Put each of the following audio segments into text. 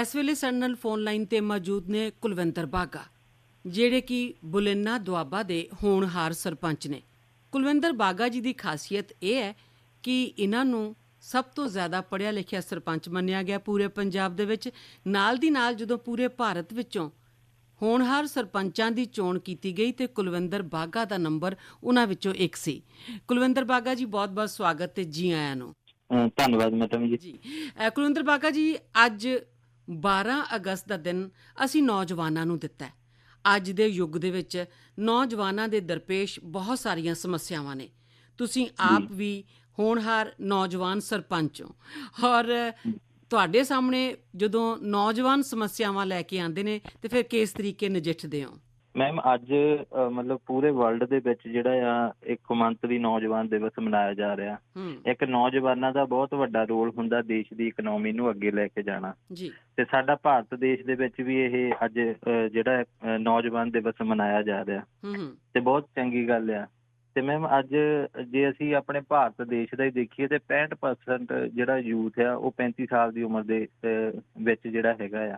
ਇਸ ਵੇਲੇ ਸਾਡੇ ਨਾਲ ਫੋਨ ਲਾਈਨ ਤੇ ਮੌਜੂਦ ਨੇ ਕੁਲਵੰਤਰ ਬਾਗਾ ਜਿਹੜੇ ਕਿ ਬੁਲੇਨਾ ਦੁਆਬਾ ਦੇ ਹੋਣਹਾਰ ਸਰਪੰਚ ਨੇ। ਕੁਲਵੰਤਰ ਬਾਗਾ ਜੀ ਦੀ ਖਾਸੀਅਤ ਇਹ ਹੈ ਕਿ ਇਹਨਾਂ ਨੂੰ ਸਭ ਤੋਂ ਜ਼ਿਆਦਾ ਪੜ੍ਹਿਆ ਲਿਖਿਆ ਸਰਪੰਚ ਮੰਨਿਆ ਗਿਆ ਪੂਰੇ ਪੰਜਾਬ ਦੇ ਵਿੱਚ। ਨਾਲ ਦੀ ਨਾਲ ਜਦੋਂ ਪੂਰੇ ਭਾਰਤ ਵਿੱਚੋਂ ਹੋਣਹਾਰ ਸਰਪੰਚਾਂ ਦੀ ਚੋਣ ਕੀਤੀ ਗਈ ਤੇ ਕੁਲਵਿੰਦਰ ਬਾਗਾ ਦਾ ਨੰਬਰ ਉਹਨਾਂ ਵਿੱਚੋਂ ਇੱਕ ਸੀ। ਕੁਲਵਿੰਦਰ ਬਾਗਾ ਜੀ ਬਹੁਤ-ਬਹੁਤ ਸਵਾਗਤ ਤੇ ਜੀ ਆਇਆਂ ਨੂੰ। ਧੰਨਵਾਦ ਮੈਡਮ ਜੀ। ਜੀ। ਕੁਲਵਿੰਦਰ ਬਾਗਾ ਜੀ ਅੱਜ 12 ਅਗਸਤ ਦਾ ਦਿਨ ਅਸੀਂ ਨੌਜਵਾਨਾਂ ਨੂੰ ਦਿੱਤਾ ਹੈ। ਅੱਜ ਦੇ ਯੁੱਗ ਦੇ ਵਿੱਚ ਨੌਜਵਾਨਾਂ ਦੇ ਦਰਪੇਸ਼ ਬਹੁਤ ਸਾਰੀਆਂ ਸਮੱਸਿਆਵਾਂ ਨੇ। ਤੁਸੀਂ ਆਪ ਵੀ ਹੋਣਹਾਰ ਨੌਜਵਾਨ ਸਰਪੰਚ ਹੋ। ਔਰ ਤੁਹਾਡੇ ਸਾਹਮਣੇ ਜਦੋਂ ਨੌਜਵਾਨ ਸਮੱਸਿਆਵਾਂ ਲੈ ਕੇ ਆਉਂਦੇ ਨੇ ਤੇ ਫਿਰ ਕਿਸ ਤਰੀਕੇ ਨਜਿੱਠਦੇ ਹੋ? ਮੈਮ ਅੱਜ ਅਹ, ਮਤਲਬ ਪੂਰੇ ਵਰਲਡ ਦੇ ਵਿੱਚ ਜਿਹੜਾ ਆ ਇੱਕ ਕੌਮਾਂਤਰੀ ਨੌਜਵਾਨ ਦਿਵਸ ਮਨਾਇਆ ਜਾ ਰਿਹਾ। ਹੂੰ। ਇੱਕ ਨੌਜਵਾਨਾਂ ਦਾ ਬਹੁਤ ਵੱਡਾ ਰੋਲ ਹੁੰਦਾ ਦੇਸ਼ ਦੀ ਇਕਨੋਮੀ ਨੂੰ ਅੱਗੇ ਲੈ ਕੇ ਜਾਣਾ। ਜੀ। ਤੇ ਸਾਡਾ ਭਾਰਤ ਦੇਸ਼ ਦੇ ਵਿੱਚ ਵੀ ਇਹ ਅੱਜ ਅਹ, ਜਿਹੜਾ ਅਹ, ਨੌਜਵਾਨ ਦਿਵਸ ਮਨਾਇਆ ਜਾ ਰਿਹਾ। ਤੇ ਬਹੁਤ ਚੰਗੀ ਗੱਲ ਆ। ਤੇ ਮੈਮ ਅੱਜ ਜੇ ਅਸੀਂ ਆਪਣੇ ਭਾਰਤ ਦੇਸ਼ ਦਾ ਹੀ ਦੇਖੀਏ ਤੇ 65% ਜਿਹੜਾ ਯੂਥ ਆ ਉਹ 35 ਸਾਲ ਦੀ ਉਮਰ ਦੇ ਵਿੱਚ ਜਿਹੜਾ ਹੈਗਾ ਆ।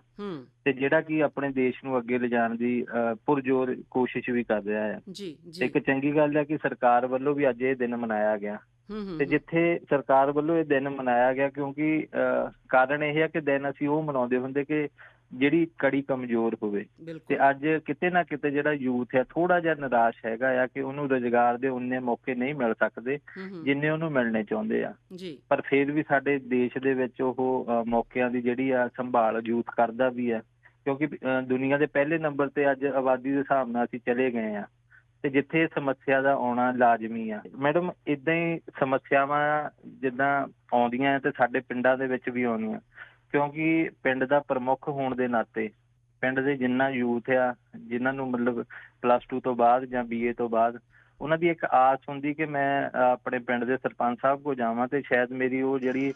ਤੇ ਜਿਹੜਾ ਕਿ ਆਪਣੇ ਦੇਸ਼ ਨੂੰ ਅੱਗੇ ਲਿਜਾਣ ਦੀ ਪੁਰਜ਼ੋਰ ਕੋਸ਼ਿਸ਼ ਵੀ ਕਰ ਰਿਹਾ ਹੈ ਜੀ ਇੱਕ ਚੰਗੀ ਗੱਲ ਹੈ ਕਿ ਸਰਕਾਰ ਵੱਲੋਂ ਵੀ ਅੱਜ ਇਹ ਦਿਨ ਮਨਾਇਆ ਗਿਆ। ਤੇ ਜਿੱਥੇ ਸਰਕਾਰ ਵੱਲੋਂ ਇਹ ਦਿਨ ਮਨਾਇਆ ਗਿਆ ਕਿਉਂਕਿ ਕਾਰਨ ਇਹ ਹੈ ਕਿ ਦਿਨ ਅਸੀਂ ਉਹ ਮਨਾਉਂਦੇ ਹੁੰਦੇ ਕਿ ਜਿਹੜੀ ਕੜੀ ਕਮਜ਼ੋਰ ਹੋਵੇ। ਤੇ ਅੱਜ ਕਿਤੇ ਨਾ ਕਿਤੇ ਜਿਹੜਾ ਯੂਥ ਹੈ ਥੋੜਾ ਜਿਹਾ ਨਿਰਾਸ਼ ਹੈਗਾ ਆ ਕਿ ਉਹਨੂੰ ਰੋਜ਼ਗਾਰ ਦੇ ਉਨੇ ਮੌਕੇ ਨਹੀਂ ਮਿਲ ਸਕਦੇ ਜਿੰਨੇ ਉਹਨੂੰ ਮਿਲਣੇ ਚਾਹੁੰਦੇ ਆ। ਜੀ। ਪਰ ਫਿਰ ਵੀ ਸਾਡੇ ਦੇਸ਼ ਦੇ ਵਿੱਚ ਉਹ ਮੌਕਿਆਂ ਦੀ ਜਿਹੜੀ ਆ ਸੰਭਾਲ ਯੂਥ ਕਰਦਾ ਵੀ ਆ। ਕਿਉਂਕਿ ਦੁਨੀਆ ਦੇ ਪਹਿਲੇ ਨੰਬਰ ਤੇ ਅੱਜ ਆਬਾਦੀ ਦੇ ਹਿਸਾਬ ਨਾਲ ਅਸੀਂ ਚਲੇ ਗਏ ਆ। ਤੇ ਜਿੱਥੇ ਸਮੱਸਿਆ ਦਾ ਆਉਣਾ ਲਾਜ਼ਮੀ ਆ। ਮੈਡਮ ਇਦਾਂ ਹੀ ਸਮੱਸਿਆਵਾਂ ਜਿੱਦਾਂ ਆਉਂਦੀਆਂ ਤੇ ਸਾਡੇ ਪਿੰਡਾਂ ਦੇ ਵਿੱਚ ਵੀ ਆਉਂਦੀਆਂ। ਕਿਉਂਕਿ ਪਿੰਡ ਦਾ ਪ੍ਰਮੁੱਖ ਹੋਣ ਦੇ ਨਾਤੇ ਪਿੰਡ ਦੇ ਜਿੰਨਾ ਯੂਥ ਆ ਜਿਨ੍ਹਾਂ ਨੂੰ ਮਤਲਬ ਪਲੱਸ 2 ਤੋਂ ਬਾਅਦ ਜਾਂ ਬੀਏ ਤੋਂ ਬਾਅਦ ਉਹਨਾਂ ਦੀ ਇੱਕ ਆਸ ਹੁੰਦੀ ਕਿ ਮੈਂ ਆਪਣੇ ਪਿੰਡ ਦੇ ਸਰਪੰਚ ਸਾਹਿਬ ਕੋ ਜਾਵਾਂ ਤੇ ਸ਼ਾਇਦ ਮੇਰੀ ਉਹ ਜਿਹੜੀ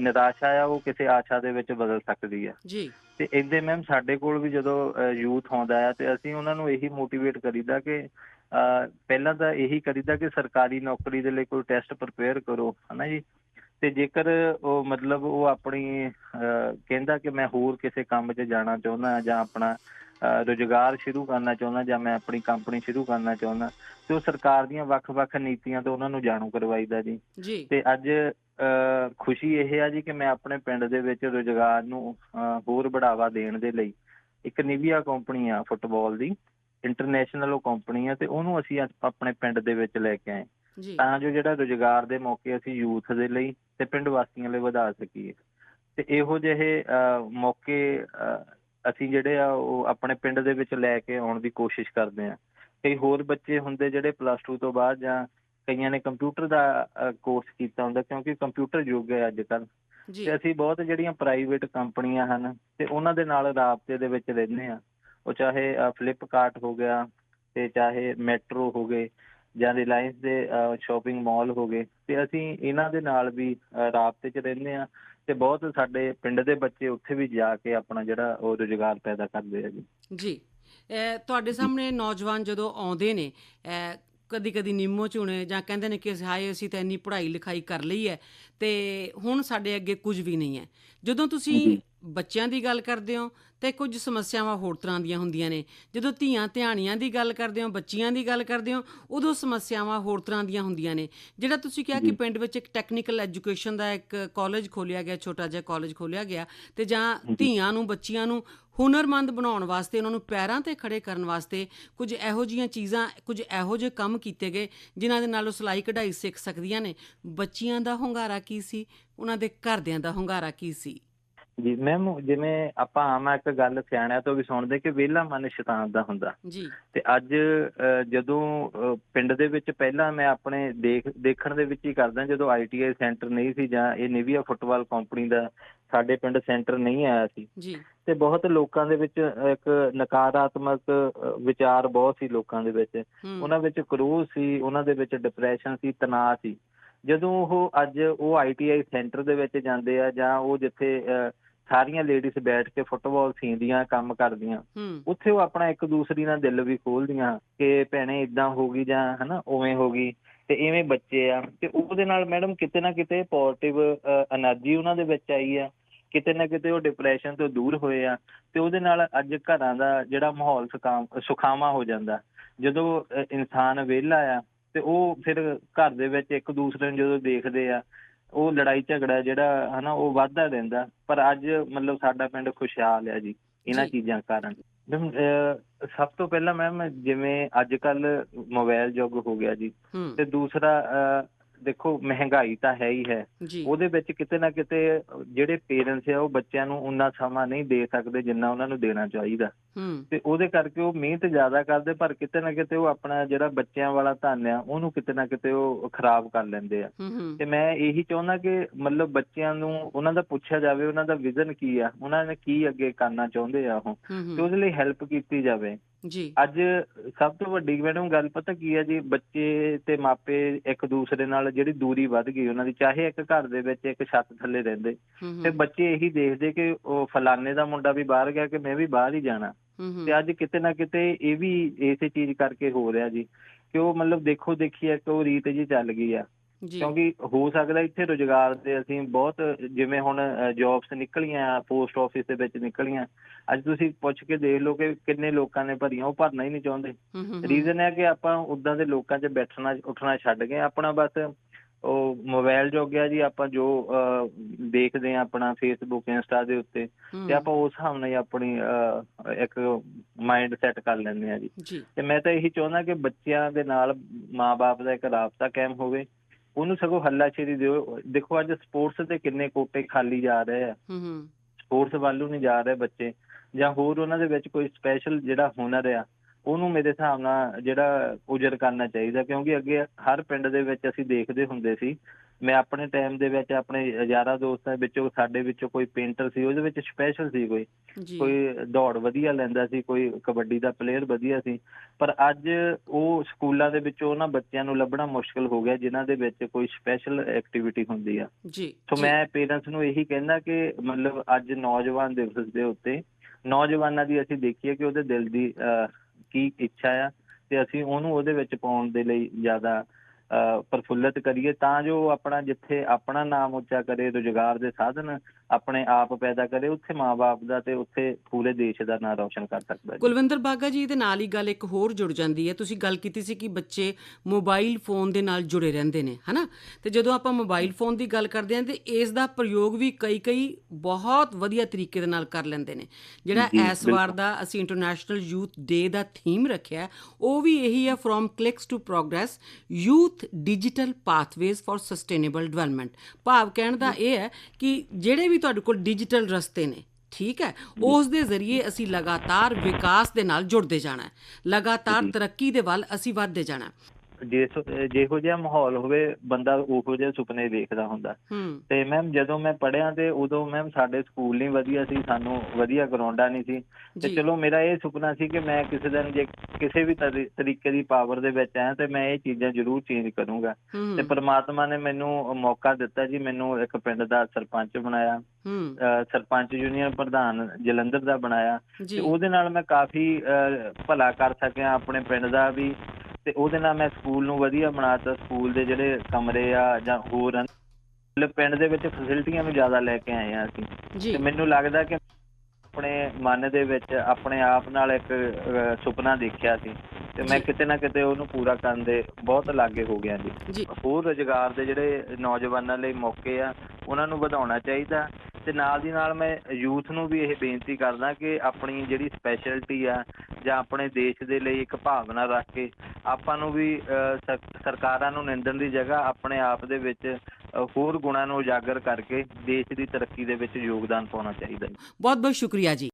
ਨਿਰਾਸ਼ਾ ਆ ਉਹ ਕਿਸੇ ਆਸ਼ਾ ਦੇ ਵਿੱਚ ਬਦਲ ਸਕਦੀ ਆ। ਜੀ। ਤੇ ਇਹਦੇ ਮੈਮ ਸਾਡੇ ਕੋਲ ਵੀ ਜਦੋਂ ਯੂਥ ਆਉਂਦਾ ਆ ਤੇ ਅਸੀਂ ਉਹਨਾਂ ਨੂੰ ਇਹੀ ਮੋਟੀਵੇਟ ਕਰੀਦਾ ਕਿ ਪਹਿਲਾਂ ਤਾਂ ਇਹੀ ਕਰੀਦਾ ਕਿ ਸਰਕਾਰੀ ਨੌਕਰੀ ਦੇ ਲਈ ਕੋਈ ਟੈਸਟ ਪ੍ਰਪੇਅਰ ਕਰੋ ਹਨਾ ਜੀ? ਤੇ ਜੇਕਰ ਉਹ ਮਤਲਬ ਉਹ ਆਪਣੀ ਕਹਿੰਦਾ ਕਿ ਮੈਂ ਹੋਰ ਕਿਸੇ ਕੰਮ 'ਚ ਜਾਣਾ ਚਾਹੁੰਦਾ ਜਾਂ ਆਪਣਾ ਰੁਜ਼ਗਾਰ ਸ਼ੁਰੂ ਕਰਨਾ ਚਾਹੁੰਦਾ ਜਾਂ ਮੈਂ ਆਪਣੀ ਕੰਪਨੀ ਸ਼ੁਰੂ ਕਰਨਾ ਚਾਹੁੰਦਾ ਤੇ ਉਹ ਸਰਕਾਰ ਦੀਆਂ ਵੱਖ-ਵੱਖ ਨੀਤੀਆਂ ਤੋਂ ਉਹਨਾਂ ਨੂੰ ਜਾਣੂ ਕਰਵਾਈਦਾ ਜੀ। ਤੇ ਅੱਜ ਖੁਸ਼ੀ ਇਹ ਆ ਜੀ ਕਿ ਮੈਂ ਆਪਣੇ ਪਿੰਡ ਦੇ ਵਿੱਚ ਰੁਜ਼ਗਾਰ ਨੂੰ ਹੋਰ ਬੜਾਵਾ ਦੇਣ ਦੇ ਲਈ ਇੱਕ ਨਿਵੀਆ ਕੰਪਨੀ ਆ ਫੁੱਟਬਾਲ ਦੀ ਇੰਟਰਨੈਸ਼ਨਲ ਉਹ ਕੰਪਨੀ ਆ ਤੇ ਉਹਨੂੰ ਅਸੀਂ ਅੱਜ ਆਪਣੇ ਪਿੰਡ ਦੇ ਵਿੱਚ ਲੈ ਕੇ ਆਏ। ਜੀ। ਤਾਂ ਜੋ ਜਿਹੜਾ ਰੁਜ਼ਗਾਰ ਦੇ ਮੌਕੇ ਅਸੀਂ ਯੂਥ ਦੇ ਲਈ ਤੇ ਪਿੰਡ ਵਾਸੀਆਂ ਲਈ ਵਧਾ ਸਕੀਏ। ਤੇ ਇਹੋ ਜਿਹੇ ਮੌਕੇ ਅਸੀਂ ਜਿਹੜੇ ਆ ਉਹ ਆਪਣੇ ਪਿੰਡ ਦੇ ਵਿੱਚ ਲੈ ਕੇ ਆਉਣ ਦੀ ਕੋਸ਼ਿਸ਼ ਕਰਦੇ ਆ ਕਈ ਹੋਰ ਬੱਚੇ ਹੁੰਦੇ ਜਿਹੜੇ ਪਲੱਸ 2 ਤੋਂ ਬਾਅਦ ਜਾਂ ਕਈਆਂ ਨੇ ਕੰਪਿਊਟਰ ਦਾ ਕੋਰਸ ਕੀਤਾ ਹੁੰਦਾ ਕਿਉਂਕਿ ਕੰਪਿਊਟਰ ਯੁੱਗ ਹੈ ਅੱਜ ਕੱਲ੍ਹ ਜੀ। ਤੇ ਅਸੀਂ ਬਹੁਤ ਜਿਹੜੀਆਂ ਪ੍ਰਾਈਵੇਟ ਕੰਪਨੀਆਂ ਹਨ ਤੇ ਉਹਨਾਂ ਦੇ ਨਾਲ ਰਾਬਤੇ ਦੇ ਵਿੱਚ ਰਹਿੰਦੇ ਆ ਉਹ ਚਾਹੇ ਫਲਿੱਪਕਾਰਟ ਹੋ ਗਿਆ ਤੇ ਚਾਹੇ ਮੈਟਰੋ ਹੋ ਗਏ। ਜਾਂ ਰਿਲਾਇੰਸ ਦੇ ਸ਼ਾਪਿੰਗ ਮਾਲ ਹੋ ਗਏ ਤੇ ਅਸੀਂ ਇਹਨਾਂ ਦੇ ਨਾਲ ਵੀ ਰਾਬਤੇ 'ਚ ਰਹਿੰਦੇ ਆ ਤੇ ਬਹੁਤ ਸਾਡੇ ਪਿੰਡ ਦੇ ਬੱਚੇ ਉੱਥੇ ਵੀ ਜਾ ਕੇ ਆਪਣਾ ਜਿਹੜਾ ਉਹ ਰੁਜ਼ਗਾਰ ਪੈਦਾ ਕਰਦੇ ਆ ਜੀ ਜੀ ਤੁਹਾਡੇ ਸਾਹਮਣੇ ਨੌਜਵਾਨ ਜਦੋਂ ਆਉਂਦੇ ਨੇ ਕਦੀ ਕਦੀ ਨਿੰਮੋ ਝੁਣੇ ਜਾਂ ਕਹਿੰਦੇ ਨੇ ਕਿ ਹਾਏ ਅਸੀਂ ਤਾਂ ਇੰਨੀ ਪੜ੍ਹਾਈ ਲਿਖਾਈ ਕਰ ਲਈ ਹੈ ਤੇ ਹੁਣ ਸਾਡੇ ਅੱਗੇ ਕੁਝ ਵੀ ਨਹੀਂ ਹੈ ਜਦੋਂ ਤੁਸੀਂ। ਬੱਚਿਆਂ ਦੀ ਗੱਲ ਕਰਦੇ ਹੋ ਤੇ ਕੁਝ ਸਮੱਸਿਆਵਾਂ ਹੋਰ ਤਰ੍ਹਾਂ ਦੀਆਂ ਹੁੰਦੀਆਂ ਨੇ। ਜਦੋਂ ਧੀਆਂ ਧਿਆਣੀਆਂ ਦੀ ਗੱਲ ਕਰਦੇ ਹੋ ਬੱਚੀਆਂ ਦੀ ਗੱਲ ਕਰਦੇ ਹੋ ਉਦੋਂ ਸਮੱਸਿਆਵਾਂ ਹੋਰ ਤਰ੍ਹਾਂ ਦੀਆਂ ਹੁੰਦੀਆਂ ਨੇ। ਜਿਹੜਾ ਤੁਸੀਂ ਕਿਹਾ ਕਿ। ਪਿੰਡ ਵਿੱਚ ਇੱਕ ਟੈਕਨੀਕਲ ਐਜੂਕੇਸ਼ਨ ਦਾ ਇੱਕ ਕਾਲਜ ਖੋਲਿਆ ਗਿਆ ਛੋਟਾ ਜਿਹਾ ਕਾਲਜ ਖੋਲਿਆ ਗਿਆ ਤੇ ਜਾਂ ਜੀ। ਧੀਆਂ ਨੂੰ ਬੱਚੀਆਂ ਨੂੰ ਹੁਨਰਮੰਦ ਬਣਾਉਣ ਵਾਸਤੇ ਉਹਨਾਂ ਨੂੰ ਪੈਰਾਂ ਤੇ ਖੜੇ ਕਰਨ ਵਾਸਤੇ ਕੁਝ ਇਹੋ ਜੀਆਂ ਚੀਜ਼ਾਂ ਕੁਝ ਇਹੋ ਜਿਹੇ ਕੰਮ ਕੀਤੇ ਗਏ ਜਿਨ੍ਹਾਂ ਦੇ ਨਾਲ ਉਹ ਸਿਲਾਈ ਕਢਾਈ ਸਿੱਖ ਸਕਦੀਆਂ ਨੇ। ਬੱਚੀਆਂ ਦਾ ਹੁੰਗਾਰਾ ਕੀ ਸੀ? ਉਹਨਾਂ ਦੇ ਘਰਦਿਆਂ ਦਾ ਹੁੰਗਾਰਾ ਕੀ ਸੀ? ਜੀ ਮੈਮ ਜਿਵੇਂ ਆਪਾਂ ਆਮ ਇੱਕ ਗੱਲ ਸਿਆਣਿਆਂ ਤੋਂ ਵੀ ਸੁਣਦੇ ਕਿ ਵਿਹਲਾ ਮਨ ਸ਼ੈਤਾਨ ਦਾ ਹੁੰਦਾ। ਜੀ। ਤੇ ਅੱਜ ਜਦੋਂ ਪਿੰਡ ਦੇ ਵਿੱਚ ਪਹਿਲਾਂ ਮੈਂ ਆਪਣੇ ਦੇਖ ਦੇਖਣ ਦੇ ਵਿੱਚ ਹੀ ਕਰਦਾ ਜਦੋਂ ਆਈਟੀਆਈ ਸੈਂਟਰ ਨਹੀਂ ਸੀ ਜਾਂ ਇਹ ਨਿਵੀਆ ਫੁੱਟਬਾਲ ਕੰਪਨੀ ਦਾ ਸਾਡੇ ਪਿੰਡ ਸੈਂਟਰ ਨਹੀਂ ਆਇਆ ਸੀ। ਜੀ। ਤੇ ਬਹੁਤ ਲੋਕਾਂ ਦੇ ਵਿੱਚ ਇੱਕ ਨਕਾਰਾਤਮਕ ਵਿਚਾਰ ਬਹੁਤ ਸੀ ਲੋਕਾਂ ਦੇ ਵਿੱਚ। ਉਹਨਾਂ ਵਿੱਚ ਕਰੋਧ ਸੀ ਉਹਨਾਂ ਦੇ ਵਿੱਚ ਡਿਪਰੈਸ਼ਨ ਸੀ ਤਣਾਅ ਸੀ। ਜਦੋਂ ਉਹ ਅੱਜ ਉਹ ਆਈਟੀਆਈ ਸੈਂਟਰ ਦੇ ਵਿੱਚ ਜਾਂਦੇ ਆ ਜਾਂ ਉਹ ਜਿੱਥੇ ਸਾਰੀਆਂ ਲੇਡੀਜ਼ ਬੈਠ ਕੇ ਫੁੱਟਬਾਲ ਸੀਂਦੀਆਂ ਕੰਮ ਕਰਦੀਆਂ। ਉੱਥੇ ਉਹ ਆਪਣਾ ਇੱਕ ਦੂਸਰੀ ਨਾਲ ਦਿਲ ਵੀ ਖੋਲਦੀਆਂ ਕਿ ਭੈਣੇ ਇਦਾਂ ਹੋ ਗਈ ਜਾਂ ਹਨਾ ਉਵੇਂ ਹੋ ਗਈ। ਤੇ ਐਵੇਂ ਬੱਚੇ ਆ। ਤੇ ਉਹਦੇ ਨਾਲ ਮੈਡਮ ਕਿਤੇ ਨਾ ਕਿਤੇ ਪੋਜ਼ਿਟਿਵ એનર્ਜੀ ਉਹਨਾਂ ਦੇ ਵਿੱਚ ਆਈ ਆ। ਕਿਤੇ ਨਾ ਕਿਤੇ ਉਹ ਡਿਪਰੈਸ਼ਨ ਤੋਂ ਦੂਰ ਹੋਏ ਆ। ਤੇ ਉਹਦੇ ਨਾਲ ਅੱਜ ਘਰਾਂ ਦਾ ਜਿਹੜਾ ਮਾਹੌਲ ਸੁਖਾਵਾ ਹੋ ਜਾਂਦਾ। ਜਦੋਂ ਇਨਸਾਨ ਵਿਹਲਾ ਆ ਤੇ ਉਹ ਫਿਰ ਘਰ ਦੇ ਵਿੱਚ ਇੱਕ ਦੂਸਰੇ ਨੂੰ ਜਦੋਂ ਦੇਖਦੇ ਆ ਉਹ ਲੜਾਈ ਝਗੜਾ ਜਿਹੜਾ ਹਨਾ ਉਹ ਵੱਧਦਾ ਰਹਿੰਦਾ। ਪਰ ਅੱਜ ਮਤਲਬ ਸਾਡਾ ਪਿੰਡ ਖੁਸ਼ਹਾਲ ਆ ਜੀ ਇਹਨਾਂ। ਚੀਜ਼ਾਂ ਕਾਰਨ। ਸਭ ਤੋਂ ਪਹਿਲਾਂ ਮੈਮ ਜਿਵੇਂ ਅੱਜ ਕੱਲ ਮੋਬਾਈਲ ਯੁੱਗ ਹੋ ਗਿਆ ਜੀ ਤੇ ਦੂਸਰਾ ਦੇਖੋ ਮਹਿੰਗਾਈ ਤਾਂ ਹੈ ਹੀ ਹੈ। ਉਹਦੇ ਵਿੱਚ ਕਿਤੇ ਨਾ ਕਿਤੇ ਜਿਹੜੇ ਪੇਰੈਂਟਸ ਆ ਉਹ ਬੱਚਿਆਂ ਨੂੰ ਉਨਾ ਸਮਾਂ ਨਹੀਂ ਦੇ ਸਕਦੇ ਜਿੰਨਾ ਉਹਨਾਂ ਨੂੰ ਦੇਣਾ ਚਾਹੀਦਾ। ਤੇ ਉਹਦੇ ਕਰਕੇ ਉਹ ਮਿਹਨਤ ਜ਼ਿਆਦਾ ਕਰਦੇ ਪਰ ਕਿਤੇ ਨਾ ਕਿਤੇ ਉਹ ਆਪਣਾ ਜਿਹੜਾ ਬੱਚਿਆਂ ਵਾਲਾ ਧਨ ਆ ਉਹਨੂੰ ਕਿਤੇ ਨਾ ਕਿਤੇ ਉਹ ਖਰਾਬ ਕਰ ਲੈਂਦੇ ਆ। ਤੇ ਮੈਂ ਇਹੀ ਚਾਹੁੰਦਾ ਕਿ ਮਤਲਬ ਬੱਚਿਆਂ ਨੂੰ ਉਹਨਾਂ ਦਾ ਪੁੱਛਿਆ ਜਾਵੇ ਉਹਨਾਂ ਦਾ ਵਿਜ਼ਨ ਕੀ ਆ ਉਹਨਾਂ ਨੇ ਕੀ ਅੱਗੇ ਕਰਨਾ ਚਾਹੁੰਦੇ ਆ ਉਹ। ਤੇ ਉਹਦੇ ਲਈ ਹੈਲਪ ਕੀਤੀ ਜਾਵੇ। ਜੀ। ਅੱਜ ਸਭ ਤੋਂ ਵੱਡੀ ਮੈਡਮ ਗੱਲ ਪਤਾ ਕੀ ਹੈ ਜੀ ਬੱਚੇ ਤੇ ਮਾਪੇ ਇੱਕ ਦੂਸਰੇ ਨਾਲ ਜਿਹੜੀ ਦੂਰੀ ਵੱਧ ਗਈ ਉਹਨਾਂ ਦੀ ਚਾਹੇ ਇੱਕ ਘਰ ਦੇ ਵਿੱਚ ਇੱਕ ਛੱਤ ਥੱਲੇ ਰਹਿੰਦੇ ਤੇ ਬੱਚੇ ਇਹੀ ਦੇਖਦੇ ਕਿ ਉਹ ਫਲਾਣੇ ਦਾ ਮੁੰਡਾ ਵੀ ਬਾਹਰ ਗਿਆ ਕਿ ਮੈਂ ਵੀ ਬਾਹਰ ਹੀ ਜਾਣਾ। ਤੇ ਅੱਜ ਕਿਤੇ ਨਾ ਕਿਤੇ ਇਹ ਵੀ ਇਸੇ ਚੀਜ਼ ਕਰਕੇ ਹੋ ਰਿਹਾ ਜੀ ਕਿ ਉਹ ਮਤਲਬ ਦੇਖੋ ਦੇਖੀ ਇੱਕ ਉਹ ਰੀਤ ਜੀ ਚੱਲ ਗਈ ਆ। ਕਿਉਂਕਿ ਹੋ ਸਕਦਾ ਇੱਥੇ ਰੁਜ਼ਗਾਰ ਦੇ ਅਸੀਂ ਬਹੁਤ ਜਿਵੇਂ ਹੁਣ ਜੌਬਸ ਨਿਕਲੀਆਂ ਪੋਸਟ ਆਫਿਸ ਦੇ ਵਿੱਚ ਨਿਕਲੀਆਂ। ਅੱਜ ਤੁਸੀਂ ਪੁੱਛ ਕੇ ਦੇਖ ਲਓ ਕਿ ਕਿੰਨੇ ਲੋਕਾਂ ਨੇ ਭਰੀਆਂ ਉਹ ਭਰਨਾ ਹੀ ਨਹੀਂ ਚਾਹੁੰਦੇ। ਰੀਜ਼ਨ ਹੈ ਕਿ ਆਪਾਂ ਉਦਾਂ ਦੇ ਲੋਕਾਂ 'ਚ ਬੈਠਣਾ ਉੱਠਣਾ ਛੱਡ ਗਏ ਆਪਣਾ ਬਸ ਉਹ ਮੋਬਾਈਲ ਜੋ ਗਿਆ ਜੀ ਆਪਾਂ ਜੋ ਦੇਖਦੇ ਆ ਆਪਣਾ ਫੇਸਬੁੱਕ ਇੰਸਟਾ ਦੇ ਉੱਤੇ। ਤੇ ਆਪਾਂ ਉਸ ਹਿਸਾਬ ਨਾਲ ਹੀ ਆਪਣੀ ਇੱਕ ਮਾਈਂਡ ਸੈਟ ਕਰ ਲੈਂਦੇ ਆ ਜੀ। ਜੀ। ਤੇ ਮੈਂ ਤਾਂ ਇਹੀ ਚਾਹੁੰਦਾ ਕਿ ਬੱਚਿਆਂ ਦੇ ਨਾਲ ਮਾਪੇ ਦਾ ਇੱਕ ਰਾਬਤਾ ਕਾਇਮ ਹੋਵੇ। ਉਹਨੂੰ ਸਗੋਂ ਹੱਲਾਸ਼ੇਰੀ ਦਿਓ। ਦੇਖੋ ਅੱਜ ਸਪੋਰਟਸ ਦੇ ਕਿੰਨੇ ਕੋਟੇ ਖਾਲੀ ਜਾ ਰਹੇ ਆ। ਹੂੰ ਹੂੰ। ਸਪੋਰਟਸ ਵੱਲ ਨੂੰ ਨਹੀਂ ਜਾ ਰਹੇ ਬੱਚੇ। ਜਾਂ ਹੋਰ ਉਹਨਾਂ ਦੇ ਵਿੱਚ ਕੋਈ ਸਪੈਸ਼ਲ ਜਿਹੜਾ ਹੁਨਰ ਆ ਉਹਨੂੰ ਮੇਰੇ ਹਿਸਾਬ ਨਾਲ ਜਿਹੜਾ ਉਜਰ ਕਰਨਾ ਚਾਹੀਦਾ। ਕਿਉਂਕਿ ਅੱਗੇ ਹਰ ਪਿੰਡ ਦੇ ਵਿੱਚ ਅਸੀਂ ਦੇਖਦੇ ਹੁੰਦੇ ਸੀ ਮੈਂ ਆਪਣੇ ਟਾਈਮ ਦੇ ਵਿੱਚ ਆਪਣੇ ਯਾਰਾਂ ਦੋਸਤਾਂ ਵਿੱਚੋਂ ਸਾਡੇ ਵਿੱਚੋਂ ਕੋਈ ਪੇਂਟਰ ਸੀ ਉਹਦੇ ਵਿੱਚ ਸਪੈਸ਼ਲ ਸੀ ਕੋਈ। ਕੋਈ ਦੌੜ ਵਧੀਆ ਲੈਂਦਾ ਸੀ ਕੋਈ ਕਬੱਡੀ ਦਾ ਪਲੇਅਰ ਵਧੀਆ ਸੀ। ਪਰ ਅੱਜ ਉਹ ਸਕੂਲਾਂ ਦੇ ਵਿੱਚੋਂ ਉਹਨਾਂ ਬੱਚਿਆਂ ਨੂੰ ਲੱਭਣਾ ਮੁਸ਼ਕਲ ਹੋ ਗਿਆ ਜਿਨ੍ਹਾਂ ਦੇ ਵਿੱਚ ਕੋਈ ਸਪੈਸ਼ਲ ਐਕਟੀਵਿਟੀ ਹੁੰਦੀ ਆ। ਜੀ ਸੋ ਮੈਂ ਪੇਰੈਂਟਸ ਨੂੰ ਇਹੀ ਕਹਿੰਦਾ ਕਿ ਮਤਲਬ ਅੱਜ ਨੌਜਵਾਨ ਦਿਵਸ ਦੇ ਉੱਤੇ ਨੌਜਵਾਨਾਂ ਦੀ ਅਸੀਂ ਦੇਖੀਏ ਕਿ ਉਹਦੇ ਦਿਲ ਦੀ ਕੀ ਇੱਛਾ ਆ ਤੇ ਅਸੀਂ ਉਹਨੂੰ ਉਹਦੇ ਵਿੱਚ ਪਾਉਣ ਦੇ ਲਈ ਜ਼ਿਆਦਾ ਪ੍ਰਫੁੱਲਤ ਕਰੀਏ ਤਾਂ ਜੋ ਆਪਣਾ ਜਿੱਥੇ ਆਪਣਾ ਨਾਮ ਉੱਚਾ ਕਰੇ ਰੁਜ਼ਗਾਰ ਦੇ ਸਾਧਨ ਆਪਣੇ ਆਪ ਪੈਦਾ ਕਰੇ ਉੱਥੇ ਮਾਪੇ ਦਾ ਤੇ ਉੱਥੇ ਪੂਰੇ ਦੇਸ਼ ਦਾ ਨਾਮ ਰੌਸ਼ਨ ਕਰ ਸਕਦਾ ਜੀ। ਕੁਲਵਿੰਦਰ ਬਾਗਾ ਜੀ ਦੇ ਨਾਲ ਹੀ ਗੱਲ ਇੱਕ ਹੋਰ ਜੁੜ ਜਾਂਦੀ ਹੈ। ਤੁਸੀਂ ਗੱਲ ਕੀਤੀ ਸੀ ਕਿ ਬੱਚੇ ਮੋਬਾਈਲ ਫੋਨ ਦੇ ਨਾਲ ਜੁੜੇ ਰਹਿੰਦੇ ਨੇ ਹਨਾ? ਤੇ ਜਦੋਂ ਆਪਾਂ ਮੋਬਾਈਲ ਫੋਨ ਦੀ ਗੱਲ ਕਰਦੇ ਹਾਂ ਤੇ ਇਸ ਦਾ ਪ੍ਰਯੋਗ ਵੀ ਕਈ ਕਈ ਬਹੁਤ ਵਧੀਆ ਤਰੀਕੇ ਦੇ ਨਾਲ ਕਰ ਲੈਂਦੇ ਨੇ। ਜਿਹੜਾ ਇਸ ਵਾਰ। ਦਾ ਅਸੀਂ ਇੰਟਰਨੈਸ਼ਨਲ ਯੂਥ ਡੇ ਦਾ ਥੀਮ ਰੱਖਿਆ ਹੈ, ਉਹ ਵੀ ਇਹੀ ਹੈ from clicks to progress youth digital pathways for sustainable development ਭਾਵ ਕਹਿਣ ਦਾ ਇਹ ਹੈ ਕਿ ਜਿਹੜੇ ਵੀ ਤੁਹਾਡੇ ਕੋਲ ਡਿਜੀਟਲ ਰਸਤੇ ਨੇ ਠੀਕ ਹੈ? ਉਸ ਦੇ ਜ਼ਰੀਏ ਅਸੀਂ ਲਗਾਤਾਰ ਵਿਕਾਸ ਦੇ ਨਾਲ ਜੁੜਦੇ ਜਾਣਾ ਹੈ। ਲਗਾਤਾਰ। ਤਰੱਕੀ ਦੇ ਵੱਲ ਅਸੀਂ ਵੱਧਦੇ ਜਾਣਾ ਹੈ। ਜੇ ਜਿਹੋ ਜਿਹਾ ਮਾਹੌਲ ਹੋਵੇ ਬੰਦਾ ਉਹੋ ਜਿਹੇ ਸੁਪਨੇ ਦੇਖਦਾ ਹੁੰਦਾ। ਤੇ ਮੈਮ ਜਦੋਂ ਮੈਂ ਪੜਿਆ ਤੇ ਉਦੋਂ ਮੈਮ ਸਾਡੇ ਸਕੂਲ ਨਹੀਂ ਵਧੀਆ ਸੀ ਸਾਨੂੰ ਵਧੀਆ ਗਰਾਊਂਡਾਂ ਨਹੀਂ ਸੀ। ਤੇ ਚਲੋ ਮੇਰਾ ਇਹ ਸੁਪਨਾ ਸੀ ਕਿ ਮੈਂ ਕਿਸੇ ਦਿਨ ਜੇ ਕਿਸੇ ਵੀ ਤਰੀ- ਤਰੀਕੇ ਦੀ ਪਾਵਰ ਦੇ ਵਿੱਚ ਆਇਆ ਤੇ ਮੈਂ ਇਹ ਚੀਜ਼ਾਂ ਜ਼ਰੂਰ ਚੇਂਜ ਕਰੂੰਗਾ। ਤੇ ਪ੍ਰਮਾਤਮਾ ਨੇ ਮੈਨੂੰ ਮੌਕਾ ਦਿੱਤਾ ਜੀ ਮੈਨੂੰ ਇੱਕ ਪਿੰਡ ਦਾ ਸਰਪੰਚ ਬਣਾਇਆ। ਸਰਪੰਚ ਯੂਨੀਅਨ ਪ੍ਰਧਾਨ ਜਲੰਧਰ ਦਾ ਬਣਾਇਆ। ਤੇ ਉਹਦੇ ਨਾਲ ਮੈਂ ਕਾਫੀ ਭਲਾ ਕਰ ਸਕਿਆ ਆਪਣੇ ਪਿੰਡ ਦਾ ਵੀ। ਤੇ ਉਹਦੇ ਨਾਲ ਮੈਂ ਸਕੂਲ ਨੂੰ ਵਧੀਆ ਬਣਾਤਾ ਸਕੂਲ ਦੇ ਜਿਹੜੇ ਕਮਰੇ ਆ ਜਾਂ ਹੋਰ ਹਨ ਮਤਲਬ ਪਿੰਡ ਦੇ ਵਿੱਚ ਫੈਸਿਲਿਟੀਆਂ ਵੀ ਜ਼ਿਆਦਾ ਲੈ ਕੇ ਆਏ ਆ ਅਸੀਂ। ਤੇ ਮੈਨੂੰ ਲੱਗਦਾ ਕਿ ਆਪਣੇ ਮਨ ਦੇ ਵਿੱਚ ਆਪਣੇ ਆਪ ਨਾਲ ਇੱਕ ਸੁਪਨਾ ਦੇਖਿਆ ਸੀ। ਤੇ ਮੈਂ। ਕਿਤੇ ਨਾ ਕਿਤੇ ਉਹਨੂੰ ਪੂਰਾ ਕਰਨ ਦੇ ਬਹੁਤ ਲਾਗੇ ਹੋ ਗਿਆ ਜੀ। ਜੀ। ਹੋਰ ਰੁਜ਼ਗਾਰ ਦੇ ਜਿਹੜੇ ਨੌਜਵਾਨਾਂ ਲਈ ਮੌਕੇ ਆ ਉਹਨਾਂ ਨੂੰ ਵਧਾਉਣਾ ਚਾਹੀਦਾ। ਤੇ ਨਾਲ ਦੀ ਨਾਲ ਮੈਂ ਯੂਥ ਨੂੰ ਵੀ ਇਹ ਬੇਨਤੀ ਕਰਦਾ ਕਿ ਆਪਣੀ ਜਿਹੜੀ ਸਪੈਸ਼ਲਿਟੀ ਆ ਜਾਂ ਆਪਣੇ ਦੇਸ਼ ਦੇ ਲਈ ਇੱਕ ਭਾਵਨਾ ਰੱਖ ਕੇ ਆਪਾਂ ਨੂੰ ਵੀ ਸਰਕਾਰਾਂ ਨੂੰ ਨਿੰਦਣ ਦੀ ਜਗ੍ਹਾ ਆਪਣੇ ਆਪ ਦੇ ਵਿੱਚ ਹੋਰ ਗੁਣਾਂ ਨੂੰ ਉਜਾਗਰ ਕਰਕੇ ਦੇਸ਼ ਦੀ ਤਰੱਕੀ ਦੇ ਵਿੱਚ ਯੋਗਦਾਨ ਪਾਉਣਾ ਚਾਹੀਦਾ ਹੈ। ਬਹੁਤ ਬਹੁਤ ਸ਼ੁਕਰੀਆ ਜੀ।